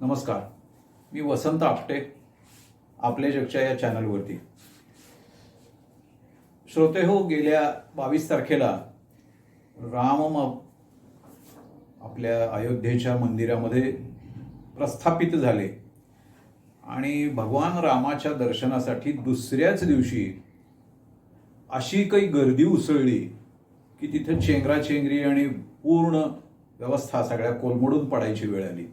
नमस्कार. मी वसंत आपटे आपल्या जगच्या या चॅनलवरती. श्रोते हो गेल्या बावीस तारखेला राम आपल्या अयोध्येच्या मंदिरामध्ये प्रस्थापित झाले. आणि भगवान रामाच्या दर्शनासाठी दुसऱ्याच दिवशी अशी काही गर्दी उसळली की तिथं चेंगराचेंगरी आणि पूर्ण व्यवस्था सगळ्या कोलमडून पडायची वेळ आली.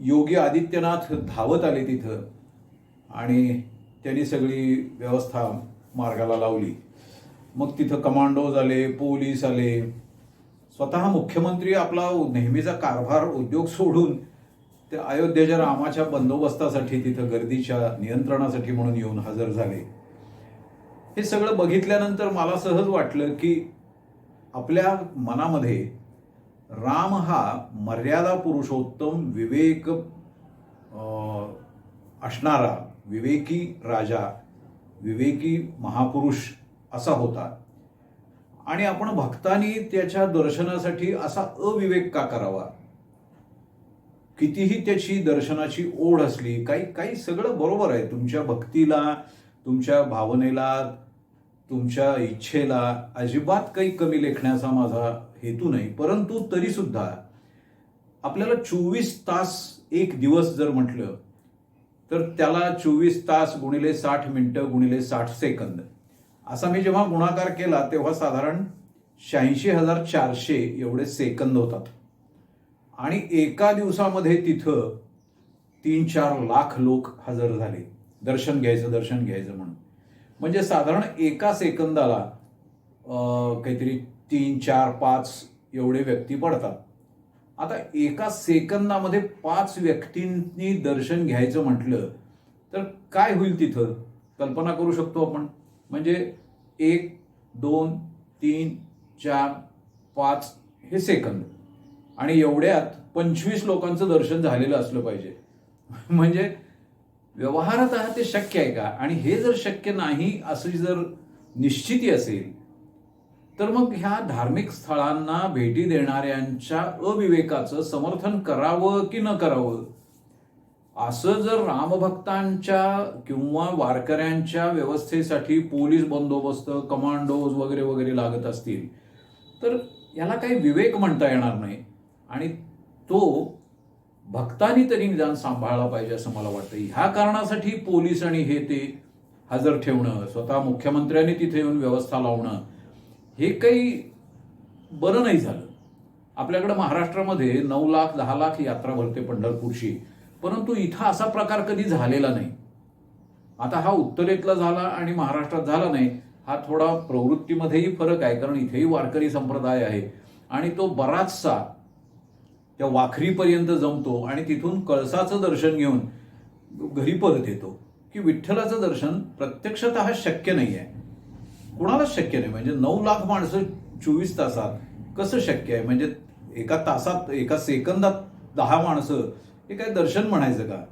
योगी आदित्यनाथ धावत आले तिथं आणि त्यांनी सगळी व्यवस्था मार्गाला लावली. मग तिथं कमांडोज आले पोलीस आले. स्वतः मुख्यमंत्री आपला नेहमीचा कारभार उद्योग सोडून त्या अयोध्येच्या रामाच्या बंदोबस्तासाठी तिथं गर्दीच्या नियंत्रणासाठी म्हणून येऊन हजर झाले. हे सगळं बघितल्यानंतर मला सहज वाटलं की आपल्या मनामध्ये राम हा मर्यादा पुरुषोत्तम विवेक असणारा विवेकी राजा विवेकी महापुरुष असा होता. आणि आपण भक्तांनी त्याच्या दर्शनासाठी असा अविवेक का करावा? कितीही त्याची दर्शनाची ओढ असली काही काही सगळं बरोबर आहे. तुमच्या भक्तीला तुमच्या भावनेला तुमच्या इच्छेला अजिबात काही कमी लेखण्याचा माझा हेतू नाही परंतु तरी सुद्धा आपल्याला चोवीस तास एक दिवस जर म्हटलं तर त्याला चोवीस तास गुणिले साठ मिनटं गुणिले साठ सेकंद. असा मी जेव्हा गुणाकार केला तेव्हा साधारण शहाऐंशी हजार चारशे एवढे सेकंद होतात. आणि एका दिवसामध्ये तिथं तीन चार लाख लोक हजर झाले. दर्शन घ्यायचं दर्शन घ्यायचं म्हणून. म्हणजे साधारण एका सेकंदाला काहीतरी तीन चार पाच एवढे व्यक्ती पडतात. आता एका सेकंदामध्ये पाच व्यक्तींनी दर्शन घ्यायचं म्हटलं तर काय होईल तिथं? कल्पना करू शकतो आपण. म्हणजे एक दोन तीन चार पाच हे सेकंद. आणि एवढ्यात पंचवीस लोकांचं दर्शन झालेलं असलं पाहिजे. म्हणजे व्यवहारात ते शक्य आहे का? आणि हे जर शक्य नाही अशी जर निश्चिती असेल तर मग ह्या धार्मिक स्थळांना भेटी देणाऱ्यांच्या अविवेकाचं समर्थन करावं की न करावं? असं जर रामभक्तांच्या किंवा वारकऱ्यांच्या व्यवस्थेसाठी पोलीस बंदोबस्त कमांडोज वगैरे वगैरे लागत असतील तर याला काही विवेक म्हणता येणार नाही. आणि तो भक्तांनी तरी निदान सांभाळला पाहिजे असं मला वाटतं. ह्या कारणासाठी पोलीस आणि हे ते हजर ठेवणं स्वतः मुख्यमंत्र्यांनी तिथे येऊन व्यवस्था लावणं हे काही बरं नाही झालं. आपल्याकडं महाराष्ट्रामध्ये नऊ लाख दहा लाख यात्रा भरते पंढरपूरची. परंतु इथं असा प्रकार कधी झालेला नाही. आता हा उत्तरेतला झाला आणि महाराष्ट्रात झाला नाही हा थोडा प्रवृत्तीमध्येही फरक आहे कारण इथेही वारकरी संप्रदाय आहे. आणि तो बराचसा त्या वाखरीपर्यंत जमतो आणि तिथून कळसाचं दर्शन घेऊन घरी परत येतो. की विठ्ठलाचं दर्शन प्रत्यक्षत शक्य नाही आहे कुणालाच शक्य नाही? म्हणजे नऊ लाख माणसं चोवीस तासात कसं शक्य आहे? म्हणजे एका तासात एका सेकंदात दहा माणसं हे काय दर्शन म्हणायचं का?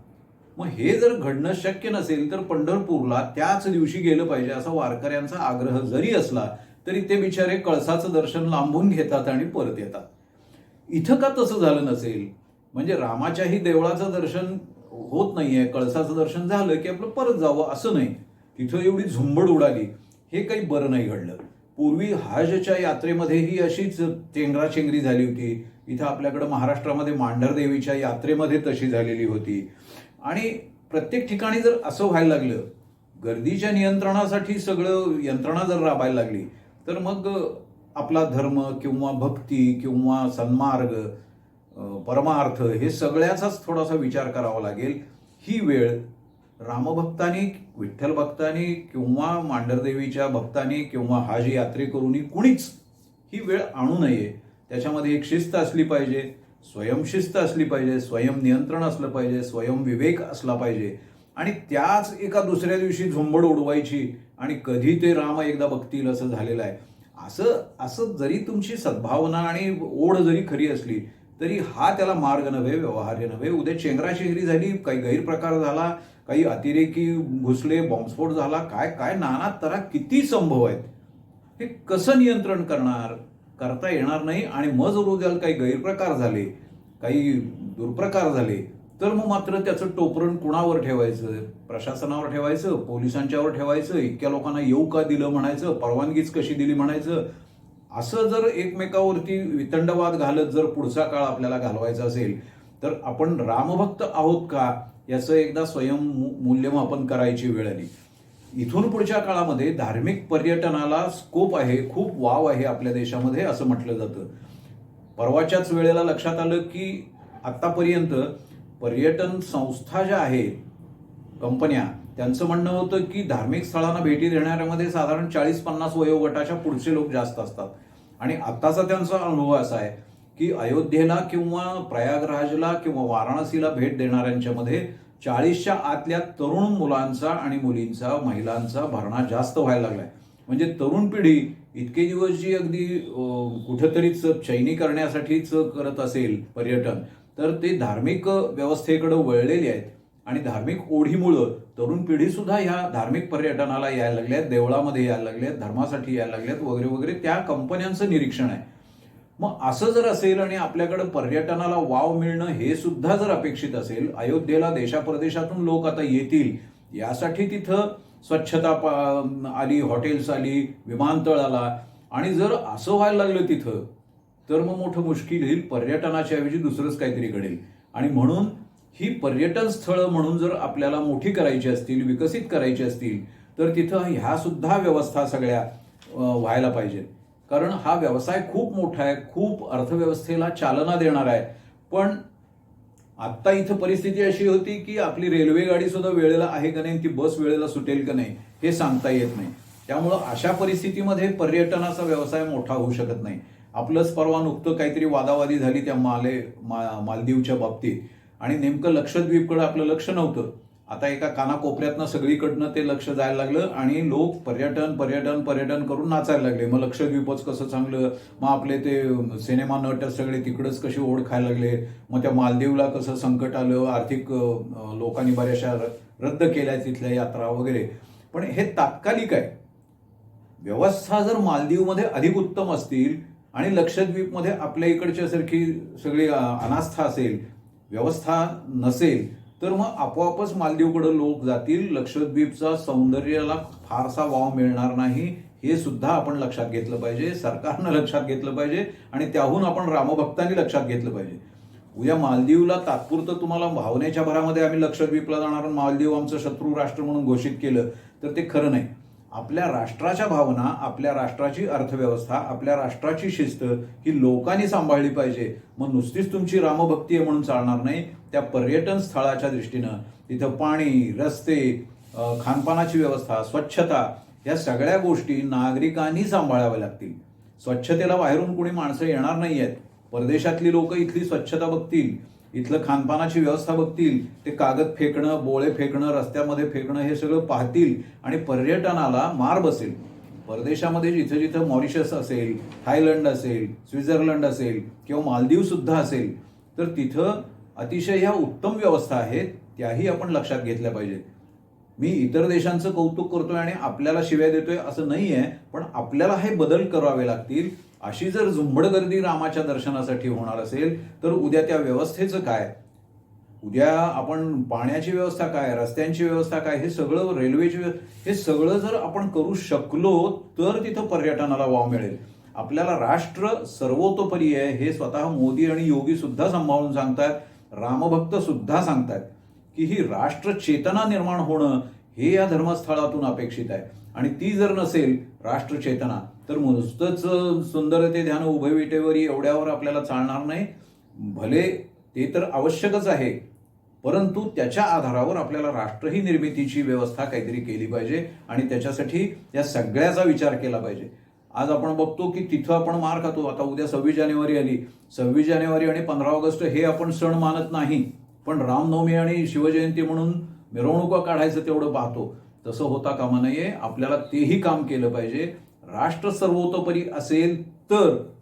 मग हे जर घडणं शक्य नसेल तर पंढरपूरला त्याच दिवशी गेलं पाहिजे असा वारकऱ्यांचा आग्रह जरी असला तरी ते बिचारे कळसाचं दर्शन लांबून घेतात आणि परत येतात. इथं का तसं झालं नसेल? म्हणजे रामाच्याही देवळाचं दर्शन होत नाहीये कळसाचं दर्शन झालं की आपलं परत जावं असं नाही. तिथं एवढी झुंबड उडाली. हे काही बरं नाही घडलं. पूर्वी हजच्या यात्रेमध्येही अशीच चेंगराचेंगरी झाली होती. इथं आपल्याकडं महाराष्ट्रामध्ये मांढरदेवीच्या यात्रेमध्ये तशी झालेली होती. आणि प्रत्येक ठिकाणी जर असं व्हायला लागलं गर्दीच्या नियंत्रणासाठी सगळं यंत्रणा जर राबायला लागली तर मग आपला धर्म किंवा भक्ती किंवा सन्मार्ग परमार्थ हे सगळ्याचाच थोडासा विचार करावा लागेल. ही वेळ रामभक्तांनी विठ्ठल भक्तांनी किंवा मांढरदेवीच्या भक्तांनी किंवा हाजी यात्रेकरूंनी कुणीच ही वेळ आणू नये. त्याच्यामध्ये एक शिस्त असली पाहिजे स्वयंशिस्त असली पाहिजे स्वयंनियंत्रण असलं पाहिजे स्वयंविवेक असला पाहिजे. आणि त्याच एका दुसऱ्या दिवशी झुंबड उडवायची आणि कधी ते राम एकदा बघतील असं झालेलं आहे. असं असं जरी तुमची सद्भावना आणि ओढ जरी खरी असली तरी हा त्याला मार्ग नव्हे व्यवहार्य नव्हे. उद्या चेंगराचेंगरी झाली काही गैरप्रकार झाला काही अतिरेकी घुसले बॉम्बस्फोट झाला काय काय नाना तरा किती संभव आहेत? हे कसं नियंत्रण करणार? करता येणार नाही आणि मग जर उद्याला काही गैरप्रकार झाले काही दुर्प्रकार झाले तर मग मात्र त्याचं टोपरण कुणावर ठेवायचं? प्रशासनावर ठेवायचं? पोलिसांच्यावर ठेवायचं? इतक्या लोकांना येऊ का दिलं म्हणायचं? परवानगीच कशी दिली म्हणायचं? असं जर एकमेकावरती वितंडवाद घालत जर पुढचा काळ आपल्याला घालवायचा असेल तर आपण रामभक्त आहोत का? याचं एकदा स्वयं मूल्यमापन करायची वेळ आली. इथून पुढच्या काळामध्ये धार्मिक पर्यटनाला स्कोप आहे खूप वाव आहे आपल्या देशामध्ये असं म्हटलं जातं. परवाच्याच वेळेला लक्षात आलं की आत्तापर्यंत पर्यटन संस्था ज्या आहेत कंपन्या त्यांचं म्हणणं होतं की धार्मिक स्थळांना भेटी देणाऱ्यामध्ये साधारण चाळीस पन्नास वयोगटाच्या पुढचे लोक जास्त असतात. आणि आत्ताचा त्यांचा अनुभव असा आहे की अयोध्येला किंवा प्रयागराजला किंवा वाराणसीला भेट देणाऱ्यांच्यामध्ये चाळीसच्या आतल्या तरुण मुलांचा आणि मुलींचा महिलांचा भरणा जास्त व्हायला लागलाय. म्हणजे तरुण पिढी इतके दिवस जी अगदी कुठेतरीच चैनी करण्यासाठीच करत असेल पर्यटन तर ते धार्मिक व्यवस्थेकडे वळलेली आहेत. आणि धार्मिक ओढीमुळं तरुण पिढी सुद्धा ह्या धार्मिक पर्यटनाला यायला लागल्यात देवळामध्ये यायला लागल्यात धर्मासाठी यायला लागल्यात वगैरे वगैरे त्या कंपन्यांचं निरीक्षण आहे. मग असं जर असेल आणि आपल्याकडं पर्यटनाला वाव मिळणं हे सुद्धा जर अपेक्षित असेल अयोध्येला देशाप्रदेशातून लोक आता येतील यासाठी तिथं स्वच्छता आली हॉटेल्स आली विमानतळ आला. आणि जर असं व्हायला लागलं तिथं तर मग मोठं मुश्किल येईल पर्यटनाच्या ऐवजी दुसरंच काहीतरी घडेल. आणि म्हणून ही पर्यटन स्थळं म्हणून जर आपल्याला मोठी करायची असतील विकसित करायची असतील तर तिथं ह्या सुद्धा व्यवस्था सगळ्या व्हायला पाहिजेत. कारण हा व्यवसाय खूप मोठा आहे खूप अर्थव्यवस्थेला चालना देणार आहे. पण आत्ता इथं परिस्थिती अशी होती की आपली रेल्वे गाडी सुद्धा वेळेला आहे का नाही ती बस वेळेला सुटेल का नाही हे सांगता येत नाही. त्यामुळं अशा परिस्थितीमध्ये पर्यटनाचा व्यवसाय मोठा होऊ शकत नाही. आपलंच परवा नुकतं काहीतरी वादावादी झाली त्या माले मा- मालदीवच्या बाबतीत. आणि नेमकं लक्षद्वीपकडे आपलं लक्ष नव्हतं. आता एका कानाकोपऱ्यातनं सगळीकडनं ते लक्ष जायला लागलं आणि लोक पर्यटन पर्यटन पर्यटन करून नाचायला लागले. मग लक्षद्वीपच कसं चांगलं? मग आपले ते सिनेमा नट सगळे तिकडंच कशी ओढ खायला लागले? मग त्या मालदीवला कसं संकट आलं? आर्थिक लोकांनी बऱ्याचशा रद्द केल्या तिथल्या यात्रा वगैरे. पण हे तात्कालिक आहे. व्यवस्था जर मालदीवमध्ये अधिक उत्तम असतील आणि लक्षद्वीपमध्ये आपल्या इकडच्या सारखी सगळी अनास्था असेल व्यवस्था नसेल तर मग आपोआपच मालदीवकडे लोक जातील. लक्षद्वीपचा सौंदर्याला फारसा वाव मिळणार नाही हे सुद्धा आपण लक्षात घेतलं पाहिजे. सरकारनं लक्षात घेतलं पाहिजे आणि त्याहून आपण रामभक्तांनी लक्षात घेतलं पाहिजे. उद्या मालदीवला तात्पुरतं तुम्हाला भावनेच्या भरामध्ये आम्ही लक्षद्वीपला जाणार मालदीव आमचं शत्रू राष्ट्र म्हणून घोषित केलं तर ते खरं नाही. आपल्या राष्ट्राच्या भावना आपल्या राष्ट्राची अर्थव्यवस्था आपल्या राष्ट्राची शिस्त ही लोकांनी सांभाळली पाहिजे. मग नुसतीच तुमची रामभक्ती आहे म्हणून चालणार नाही. त्या पर्यटन स्थळाच्या दृष्टीनं तिथं पाणी रस्ते खानपानाची व्यवस्था स्वच्छता या सगळ्या गोष्टी नागरिकांनी सांभाळाव्या लागतील. स्वच्छतेला बाहेरून कोणी माणसं येणार नाही आहेत परदेशातली लोक इथली स्वच्छता बघतील इथलं खानपानाची व्यवस्था बघतील ते कागद फेकणं बोळे फेकणं रस्त्यामध्ये फेकणं हे सगळं पाहतील आणि पर्यटनाला मार बसेल. परदेशामध्ये जिथं जिथं मॉरिशस असेल थायलंड असेल स्वित्झर्लंड असेल किंवा मालदीव सुद्धा असेल तर तिथं अतिशय ह्या उत्तम व्यवस्था आहेत त्याही आपण लक्षात घेतल्या पाहिजेत. मी इतर देशांचं कौतुक करतोय आणि आपल्याला शिव्या देतोय असं नाही आहे पण आपल्याला हे बदल करावे लागतील. अशी जर झुंबड गर्दी रामाच्या दर्शनासाठी होणार असेल तर उद्या त्या व्यवस्थेचं काय? उद्या आपण पाण्याची व्यवस्था काय रस्त्यांची व्यवस्था काय हे सगळं रेल्वेची हे सगळं जर आपण करू शकलो तर तिथं पर्यटनाला वाव मिळेल. आपल्याला राष्ट्र सर्वतोपरी आहे हे स्वतः मोदी आणि योगी सुद्धा सांभाळून सांगतात रामभक्त सुद्धा सांगतात की ही राष्ट्र चेतना निर्माण होणं हे या धर्मस्थळातून अपेक्षित आहे. आणि ती जर नसेल राष्ट्र चेतना तर नुसतंच सुंदरते ध्यान उभय विटेवरी एवढ्यावर आपल्याला चालणार नाही. भले ते तर आवश्यकच आहे परंतु त्याच्या आधारावर आपल्याला राष्ट्रही निर्मितीची व्यवस्था काहीतरी केली पाहिजे आणि त्याच्यासाठी या सगळ्याचा विचार केला पाहिजे. आज आपण बघतो की तिथं आपण मार खातो. आता उद्या सव्वीस जानेवारी आली. सव्वीस जानेवारी आणि पंधरा ऑगस्ट हे आपण सण मानत नाही. पण रामनवमी आणि शिवजयंती म्हणून मिरवणुका काढायचं तेवढं पाहतो. तसं होता कामा नये. आपल्याला तेही काम केलं पाहिजे. राष्ट्र सर्वोतोपरी असेल तर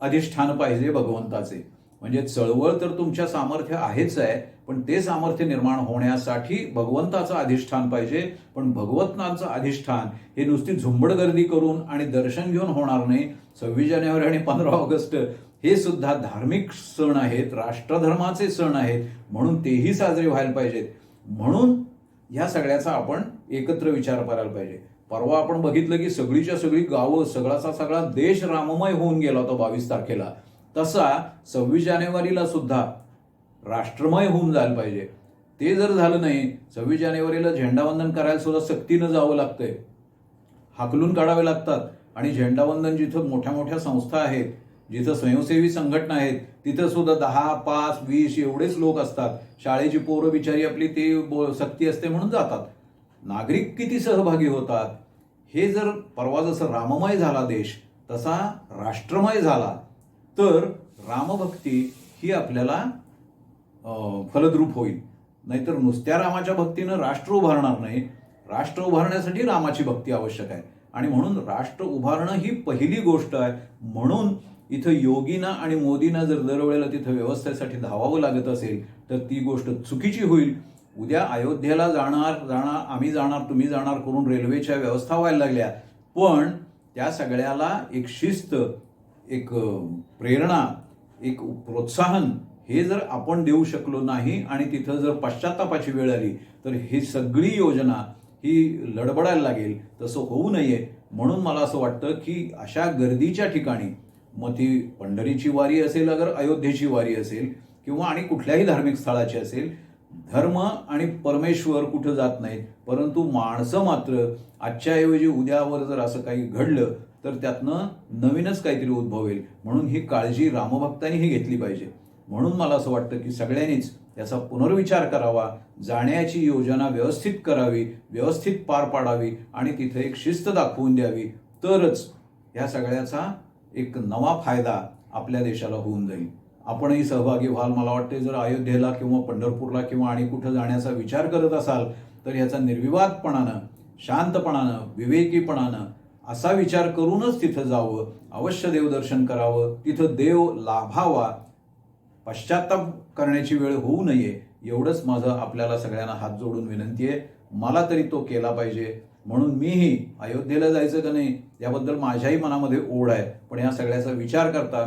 अधिष्ठान पाहिजे भगवंताचे. म्हणजे चळवळ तर तुमच्या सामर्थ्य आहेच आहे पण ते सामर्थ्य निर्माण होण्यासाठी भगवंताचं अधिष्ठान पाहिजे. पण भगवंताचं अधिष्ठान हे नुसती झुंबड गर्दी करून आणि दर्शन घेऊन होणार नाही. सव्वीस जानेवारी आणि पंधरा ऑगस्ट हे सुद्धा धार्मिक सण आहेत राष्ट्रधर्माचे सण आहेत म्हणून तेही साजरे व्हायला पाहिजेत. म्हणून ह्या सगळ्याचा आपण एकत्र विचार करायला पाहिजे. परवा आपण बघितलं की सगळीच्या सगळी गावं सगळाचा सगळा देश राममय होऊन गेला होता बावीस तारखेला. तसा सव्वीस जानेवारीला सुद्धा राष्ट्रमय होऊन जायला पाहिजे. ते जर झालं नाही सव्वीस जानेवारीला झेंडावंदन करायला सुद्धा सक्तीनं जावं लागतंय. हाकलून काढावे लागतात. आणि झेंडावंदन जिथं मोठ्या मोठ्या संस्था आहेत जिथं स्वयंसेवी संघटना आहेत तिथं सुद्धा दहा पाच वीस एवढेच लोक असतात. शाळेची पोरं बिचारी आपली ते बो- सक्ती असते म्हणून जातात. नागरिक किती सहभागी होतात? हे जर परवा जसं राममय झाला देश तसा राष्ट्रमय झाला. तर रामभक्ती ही आपल्याला फलद्रूप होईल. नाहीतर नुसत्या रामाच्या भक्तीनं राष्ट्र उभारणार नाही. राष्ट्र उभारण्यासाठी रामाची भक्ती आवश्यक आहे. आणि म्हणून राष्ट्र उभारणं ही पहिली गोष्ट आहे. म्हणून इथं योगीना आणि मोदींना जर दरवेळेला तिथं व्यवस्थेसाठी धावावं लागत असेल तर ती गोष्ट चुकीची होईल. उद्या अयोध्येला जाणार जाणार आम्ही जाणार तुम्ही जाणार करून रेल्वेच्या व्यवस्था व्हायला लागल्या. पण त्या सगळ्याला एक शिस्त एक प्रेरणा एक प्रोत्साहन हे जर आपण देऊ शकलो नाही आणि तिथं जर पश्चातापाची वेळ आली तर ही सगळी योजना ही लडबडायला लागेल. तसं होऊ नये. म्हणून मला असं वाटतं की अशा गर्दीच्या ठिकाणी मग ती पंढरीची वारी असेल अगर अयोध्येची वारी असेल किंवा आणि कुठल्याही धार्मिक स्थळाची असेल धर्म आणि परमेश्वर कुठं जात नाहीत. परंतु माणसं मात्र आजच्याऐवजी उद्यावर जर असं काही घडलं तर त्यातनं नवीनच काहीतरी उद्भवेल म्हणून ही काळजी रामभक्तांनीही घेतली पाहिजे. म्हणून मला असं वाटतं की सगळ्यांनीच याचा पुनर्विचार करावा जाण्याची योजना व्यवस्थित करावी व्यवस्थित पार पाडावी आणि तिथे एक शिस्त दाखवून द्यावी. तरच ह्या सगळ्याचा एक नवा फायदा आपल्या देशाला होऊन जाईल. आपणही सहभागी व्हाल. मला वाटते जर अयोध्येला किंवा पंढरपूरला किंवा आणि कुठं जाण्याचा विचार करत असाल तर ह्याचा निर्विवादपणानं शांतपणानं विवेकीपणानं असा विचार करूनच तिथं जावं अवश्य देवदर्शन करावं तिथं देव लाभावा. पश्चाताप करण्याची वेळ होऊ नये एवढंच माझं आपल्याला सगळ्यांना हात जोडून विनंती आहे. मला तरी तो केला पाहिजे. म्हणून मीही अयोध्येला जायचं का नाही याबद्दल माझ्याही मनामध्ये ओढ आहे. पण या सगळ्याचा विचार करता